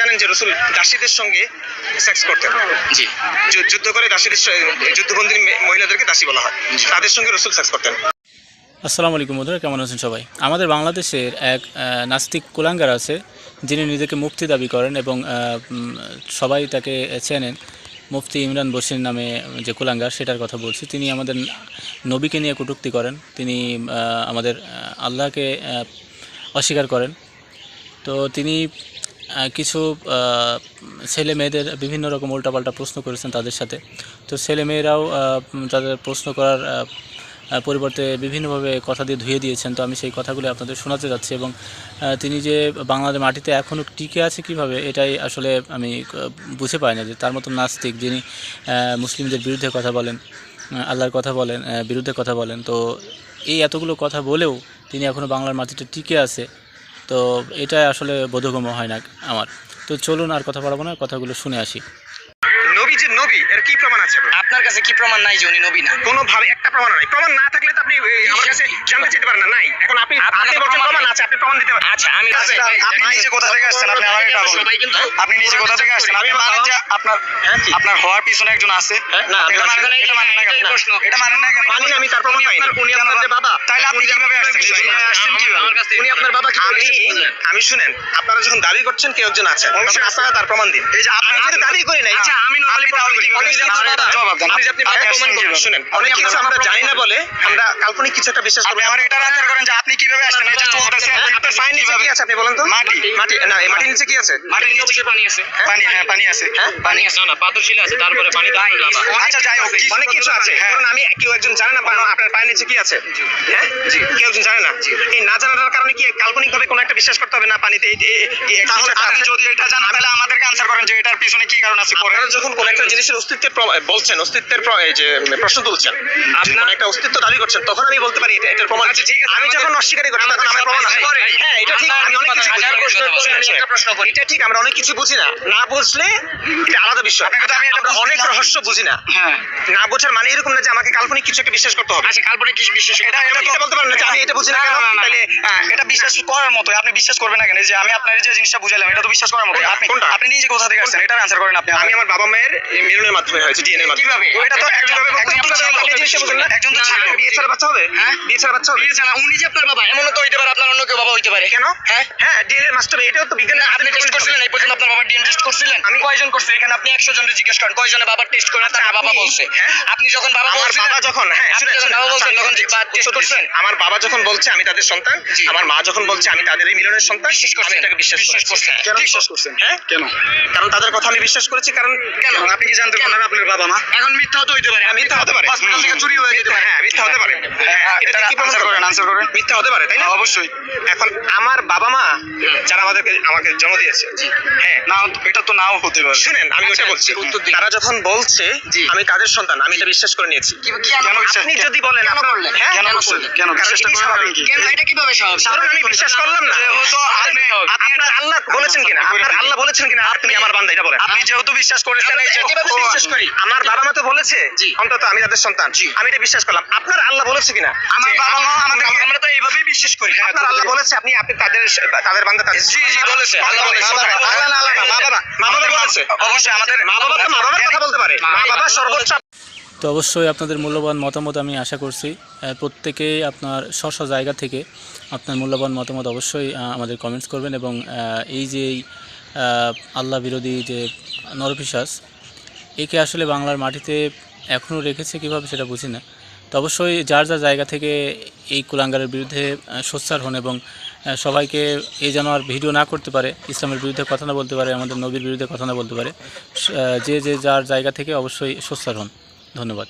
জানেন যে রসুল দাসীদের সঙ্গে সেক্স করতেন। জি। যুদ্ধ করে দাসীদের যুদ্ধবন্দী মহিলাদেরকে দাসী বলা হয়। তাদের সঙ্গে রসুল সেক্স করতেন। আসসালামু আলাইকুম বন্ধুরা কেমন আছেন সবাই? আমাদের বাংলাদেশের এক নাস্তিক কুলাঙ্গার আছে যিনি নিজেকে মুফতি দাবি করেন এবং সবাই তাকে চেনেন। মুফতি ইমরান বসির নামে যে কুলাঙ্গার সেটার কথা বলছি। তিনি আমাদের নবীকে নিয়ে কটূক্তি করেন। তিনি আমাদের আল্লাহকে অস্বীকার করেন। তো তিনি কিছু ছেলে মেয়েদের বিভিন্ন রকম উল্টাপাল্টা প্রশ্ন করেছেন তাদের সাথে। তো ছেলে মেয়েরাও তাদের প্রশ্ন করার পরিবর্তে বিভিন্নভাবে কথা দিয়ে ধুয়ে দিয়েছেন। তো আমি সেই কথাগুলি আপনাদের শোনাতে যাচ্ছি এবং তিনি যে বাংলাদেশ মাটিতে এখনও টিকে আছে কীভাবে, এটাই আসলে আমি বুঝে পাই না যে তার মতো নাস্তিক যিনি মুসলিমদের বিরুদ্ধে কথা বলেন আল্লাহর কথা বলেন বিরুদ্ধে কথা বলেন। তো এই এতগুলো কথা বলেও তিনি এখনও বাংলার মাটিতে টিকে আছে। তো এটা আসলে বোধগম্য হয় না আমার। তো চলুন আর কথা বলব না, কথাগুলো শুনে আসি। নবী যে নবী, এর কি প্রমাণ আছে আপনার? কাছে কি প্রমাণ নাই যে উনি নবী না? কোনো ভাবে একটা প্রমাণ নাই। প্রমাণ না থাকলে তো আপনি আমার কাছে জানতে চাইতে পারেন না নাই। এখন আপনি আপনি কাছে বলছেন প্রমাণ আছে আপনি প্রমাণ দিতে পারেন। আচ্ছা আমি আচ্ছা, আপনি নিজে কোথা থেকে আসছেন? আপনি আমাকে এটা বলুন। সবাই কিন্তু আপনি নিজে কোথা থেকে আসছেন? আপনি মানেন যে আপনার হ্যাঁ, আপনার হওয়ার পিছনে একজন আছে। হ্যাঁ, না, এটা মানেন এটা মানেন না কেন? প্রশ্ন। এটা মানেন না কেন? মানি আমি তার প্রমাণ পাইনি। উনি আপনার যে বাবা। তাহলে আপনি কীভাবে আসছেন? না। আসছেন কীভাবে? আমার কাছ উনি আপনার বাবা আমি আমি শুনেন। আপনারা যখন দাবি করছেন কেউ একজন আছেন তখন আপনারা তার প্রমাণ দিন। এই যে আপনি- আমি যেটা দাবি করি নাই আচ্ছা, আমি আপনি তাহলে প্রমাণ কীভাবে আপনার জবাব দেন। আপনি আপনি প্রমাণ করুন। শুনেন অনেক কিছু আমরা জানি না বলে আমরা কাল্পনিক কিছু একটা বিশ্বাস আপনি আমার এটা আনসার করেন যে আপনি কীভাবে আসছেন এই যে চলতেছেন হ্যাঁ, আপনার পায়ের নিচে কি আছে আপনি বলেন তো? মাটি। মাটি না এই মাটির নিচে কি আছে? মাটির নিচে নিচে পানি আছে। পানি হ্যাঁ পানি আছে। হ্যাঁ? পানি আছে। না পাথর শিলা আছে তারপরে পানি তারপরে আচ্ছা যাই হোক অনেক কিছু আছে। কারণ আমি কেউ একজন জানে না আপনার পায়ের নিচে কি আছে? হ্যাঁ? কেউ একজন জানে না? এই না জানার কারণে কি কাল্পনিক ভাবে কোনো একটা বিশ্বাস করতে হবে না পানিতে? তাহলে আপনি যদি এটা জানেন তাহলে আমাদেরকে আনসার করেন যে এটার পিছনে কি কারণ আছে পরে। যখন কোন একটা জিনিসের অস্তিত্বের বলছেন অস্তিত্বের এই যে প্রশ্ন তুলছেন। কোন একটা অস্তিত্ব দাবি করছেন তখন আমি বলতে পারি এটা- এটার প্রমাণ আচ্ছা, ঠিক আছে, আমি যখন অস্বীকারই করি তখন আমার প্রমাণ আছে। হ্যাঁ এটা ঠিক আমি অনেক কিছু হাজার প্রশ্ন একটা প্রশ্ন করি। এটা ঠিক আমরা অনেক কিছু বুঝি না। না বুঝলে এটা আলাদা বিষয়। আমি এটা আমরা অনেক রহস্য বুঝি না। হ্যাঁ। না বোঝার মানে এরকম না যে আমাকে কাল্পনিক কিছু একটা বিশ্বাস করতে হবে। আচ্ছা কাল্পনিক কি বিশ্বাস এটা এটা বলতে পারেন না যে আমি এটা বুঝি না কেন? তাহলে এটা বিশ্বাস করার মতো আপনি বিশ্বাস করবেন না কেন? যে আমি আপনার যে জিনিসটা বুঝাইলাম এটা তো বিশ্বাস করার মতো আপনি কোনটা? আপনি নিজে কোথা থেকে আসছেন? এটার আনসার করেন আপনি আমি আমার বাবা মায়ের মিলনের মাধ্যমে হয়েছে ডিএনএ মাধ্যমে। কীভাবে? ওইটা তো একজন কীভাবে জিনিসটা বুঝেন না? একজন তো না, বিয়ে ছাড়া বাচ্চা হবে? বিয়ে ছাড়া বাচ্চা হবে? ঠিক আছে উনি যে আপনার বাবা এমনও তো হইতে পারে আপনার অন্য কেউ বাবা হইতে পারে। কেন? হ্যাঁ। হ্যাঁ ডিএনএ মাস্ট এটাও তো বিজ্ঞানের আপনি টেস্ট করছিলেন এই পর্যন্ত আপনার বাবার ডিএনএ টেস্ট করছিলেন। আমি কয়জন করছি? এখানে আপনি একশো জনের জিজ্ঞেস করেন কয়জনে বাবার টেস্ট করে বাবা বলছে? আপনি যখন বাবা আমার বাবা যখন হ্যাঁ যখন বাবা বলছেন তখন টেস্ট করছেন আমার বাবা যখন বলছে আমি তাদের সন্তান আমার মা যখন বলছে আমি তাদের এই মিলনের সন্তান বিশ্বাস করছেন। এটাকে বিশ্বাস বিশ্বাস কেন বিশ্বাস করছেন? হ্যাঁ? কেন? কারণ তাদের কথা আমি বিশ্বাস করেছি কারণ কেন? আপনি কি জানতে পারেন আপনার বাবা মা? এখন মিথ্যা হতে হইতে পারে। হ্যাঁ, মিথ্যা হতে পারে। থেকে চুরি হয়ে যেতে পারে। হ্যাঁ মিথ্যা হতে পারে। হ্যাঁ, এটা কি প্রমাণ করেন আনসার করেন। মিথ্যা হতে পারে তাই না? হ্যাঁ, অবশ্যই। এখন আমার বাবা মা যারা আমাদেরকে আমাকে জন্ম দিয়েছে হ্যাঁ না এটা তো নাও হতে পারে। শুনেন আমি ওটা আচ্ছা, বলছি তারা যখন বলছে আমি তাদের সন্তান? আমি এটা বিশ্বাস করে নিয়েছি। কেন আপনি যদি বলেন কেন কেন কেন বিশ্বাসটা? কেন এটা কীভাবে স্বাভাবিক? কারণ আমি বিশ্বাস করলাম না। যেহেতু আপনি আপনার আল্লাহ বলেছেন কিনা? আপনার আল্লাহ বলেছেন কিনা? আপনি আমার বান্দা এটা বলেন। আপনি যেহেতু বিশ্বাস করেছেন এই যে বিশ্বাস করি? আমার বাবা মা তো বলেছে অন্তত আমি তাদের সন্তান। আমি এটা বিশ্বাস করলাম। আপনার আল্লাহ বলেছে কিনা? আমার বাবা মা আমাদের আমরা তো এইভাবেই বিশ্বাস করি হ্যাঁ আপনার আল্লাহ বলেছে আপনি আপনি তাদের তাদের বান্দা তাদের জি, জি, বলেছে, আল্লাহ বলেছে। আল্লাহ না, আল্লাহ মা বাবা মা বাবা বলেছে। অবশ্যই আমাদের মা বাবা তো মা বাবার কথা বলতে পারে। মা বাবা সর্বোচ্চ তো অবশ্যই আপনাদের মূল্যবান মতামত আমি আশা করছি। প্রত্যেকেই আপনার স্ব জায়গা থেকে আপনার মূল্যবান মতামত অবশ্যই আমাদের কমেন্টস করবেন এবং এই যে এই, আল্লাহ বিরোধী যে নরপিশাস একে আসলে বাংলার মাটিতে এখনও রেখেছে কীভাবে সেটা বুঝি না। তো অবশ্যই যার যার জায়গা থেকে এই কুলাঙ্গারের বিরুদ্ধে সোচ্চার হন এবং সবাইকে এই যেন আর ভিডিও না করতে পারে, ইসলামের বিরুদ্ধে কথা না বলতে পারে, আমাদের নবীর বিরুদ্ধে কথা না বলতে পারে যে যে যার জায়গা থেকে অবশ্যই সোচ্চার হন। ধন্যবাদ।